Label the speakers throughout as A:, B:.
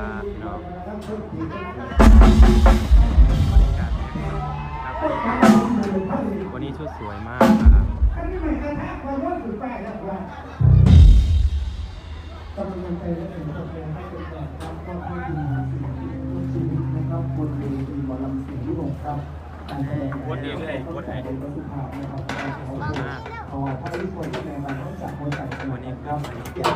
A: พี่น้องบรรยากครับวันนี้ชุดสวยมากครับ
B: กำลังใจและเป็นกำลังใจให้เป็นแบบครับก็ให้ดีสิ่งที่ชีวิตนะครับบนเวทีหมอลำเสียงยุโรปครับการแสดง
A: วนเองเลยวันเอง
B: เป็นวัตถุภาพนะครับขอโทษขอพระทุกคนที่ในวันต้งจากหัวใจสวันนี้ครับ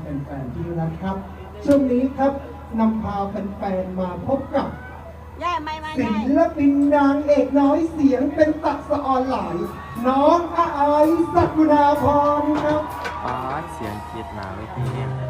B: แฟนที่รักครับ ช่วงนี้ครับนำพาแฟนๆมาพบกับ
C: ย่าไม่ไม่
B: ศิ
C: ไม่
B: ลปินนางเอกน้อยเสียงเป็นตักสะออนหลายน้องอาอายสักุณาพรครับ
A: ฟ้าเสียงกรีดหนาเวทีเ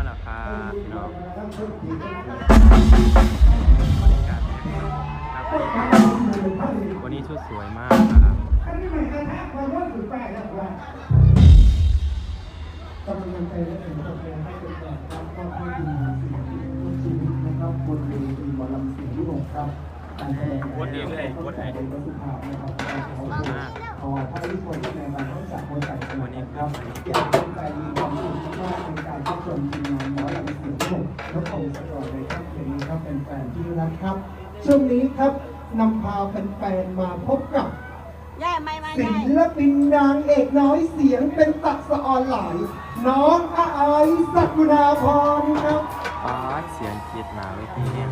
A: มาแล้วครับพี่น้องบรรยากาศครับวันนี้ชุดสวยมากครับ
B: กำลังใจและเป็นกำลังใจให้เป็นแบบครับก็ให้ดีสิ่งที่ชีวิตนะครับบนเวทีหมอลำเสียงยุโรปครับการแสดง
A: วนเองเลยวนเอง
B: เป็นวัตถุภาพนะครับการขอโทษขอพระทุกคนที่ในวันต้องจากหัวใจสวันนี้ครับ ครับ ช่วงนี้ครับนำพาแฟนๆมาพบกับ
C: ย่าไม่ไม่
B: ศิ
C: ไม่
B: ลปินนางเอกน้อยเสียงเป็นตักสะออนหลายน้องอาอายสักุณาพรครับ
A: ฟ้าเสียงกรีดหนาเวทีเนี่ย